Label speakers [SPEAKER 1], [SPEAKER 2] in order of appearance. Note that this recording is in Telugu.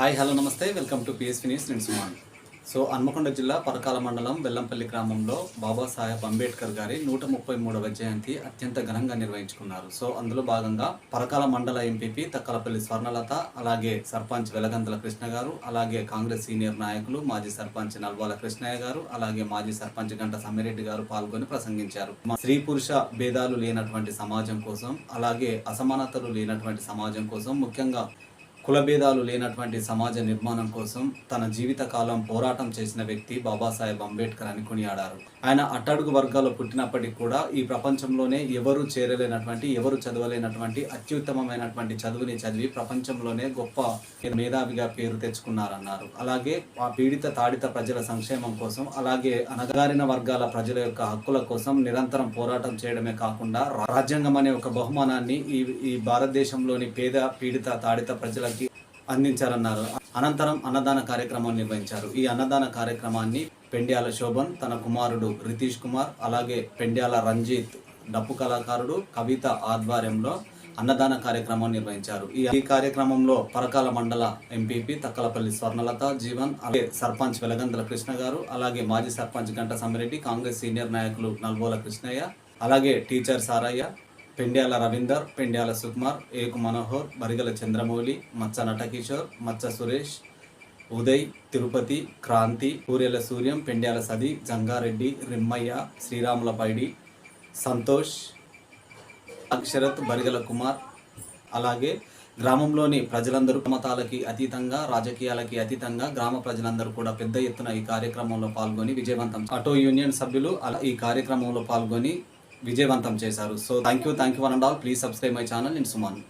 [SPEAKER 1] హాయ్ హలో నమస్తే. వెల్కమ్ టు పిఎస్పి న్యూస్ నేను సుమాన్. సో హన్మకొండ జిల్లా పరకాల మండలం బెల్లంపల్లి గ్రామంలో బాబాసాహెబ్ అంబేద్కర్ గారి నూట ముప్పై మూడవ జయంతి అత్యంత ఘనంగా నిర్వహించుకున్నారు. సో అందులో భాగంగా పరకాల మండల ఎంపీపీ తక్కలపల్లి స్వర్ణలత అలాగే సర్పంచ్ వెలగంతల కృష్ణ గారు అలాగే కాంగ్రెస్ సీనియర్ నాయకులు మాజీ సర్పంచ్ నల్వాల కృష్ణయ్య గారు అలాగే మాజీ సర్పంచ్ గంట సమ్మిరెడ్డి గారు పాల్గొని ప్రసంగించారు. మా స్త్రీ పురుష భేదాలు లేనటువంటి సమాజం కోసం అలాగే అసమానతలు లేనటువంటి సమాజం కోసం ముఖ్యంగా కులభేదాలు లేనటువంటి సమాజ నిర్మాణం కోసం తన జీవితకాలం పోరాటం చేసిన వ్యక్తి బాబాసాహెబ్ అంబేద్కర్ అని కొనియాడారు. ఆయన అట్టడుగు వర్గాల్లో పుట్టినప్పటికీ కూడా ఈ ప్రపంచంలోనే ఎవరు చేరలేనటువంటి ఎవరు చదవలేనటువంటి అత్యుత్తమమైనటువంటి చదువుని చదివి ప్రపంచంలోనే గొప్ప మేధావిగా పేరు తెచ్చుకున్నారన్నారు. అలాగే ఆ పీడిత తాడిత ప్రజల సంక్షేమం కోసం అలాగే అనగారిన వర్గాల ప్రజల యొక్క హక్కుల కోసం నిరంతరం పోరాటం చేయడమే కాకుండా రాజ్యాంగం అనే ఒక బహుమానాన్ని ఈ ఈ భారతదేశంలోని పేద పీడిత తాడిత ప్రజల ప్రతి అందించారన్నారు. అనంతరం అన్నదాన కార్యక్రమం నిర్వహించారు. ఈ అన్నదాన కార్యక్రమాన్ని పెండ్యాల శోభన్ తన కుమారుడు రితీష్ కుమార్ అలాగే పెండ్యాల రంజిత్ డప్పు కళాకారుడు కవిత ఆధ్వర్యంలో అన్నదాన కార్యక్రమం నిర్వహించారు. ఈ ఈ కార్యక్రమంలో పరకాల మండల ఎంపీపీ తక్కలపల్లి స్వర్ణలత జీవన్ అలాగే సర్పంచ్ వెలగందల కృష్ణ గారు అలాగే మాజీ సర్పంచ్ గంట సమ్మిరెడ్డి కాంగ్రెస్ సీనియర్ నాయకులు నల్బోల కృష్ణయ్య అలాగే టీచర్ సారయ్య పెండ్యాల రవీందర్ పెండ్యాల సుకుమార్ ఏకు మనోహర్ బరిగల చంద్రమౌళి మచ్చ నటకిషోర్ మచ్చ సురేష్ ఉదయ్ తిరుపతి క్రాంతి పూరెల సూర్యం పెండ్యాల సది జంగారెడ్డి రిమ్మయ్య శ్రీరాముల పైడి సంతోష్ అక్షరత్ బరిగల కుమార్. అలాగే గ్రామంలోని ప్రజలందరూ మతాలకి అతీతంగా రాజకీయాలకి అతీతంగా గ్రామ ప్రజలందరూ కూడా పెద్ద ఎత్తున ఈ కార్యక్రమంలో పాల్గొని విజయవంతం. ఆటో యూనియన్ సభ్యులు అలా ఈ కార్యక్రమంలో పాల్గొని విజయవంతం చేశారు. So thank you thank you one and all please subscribe my channel నేను సుమాన్.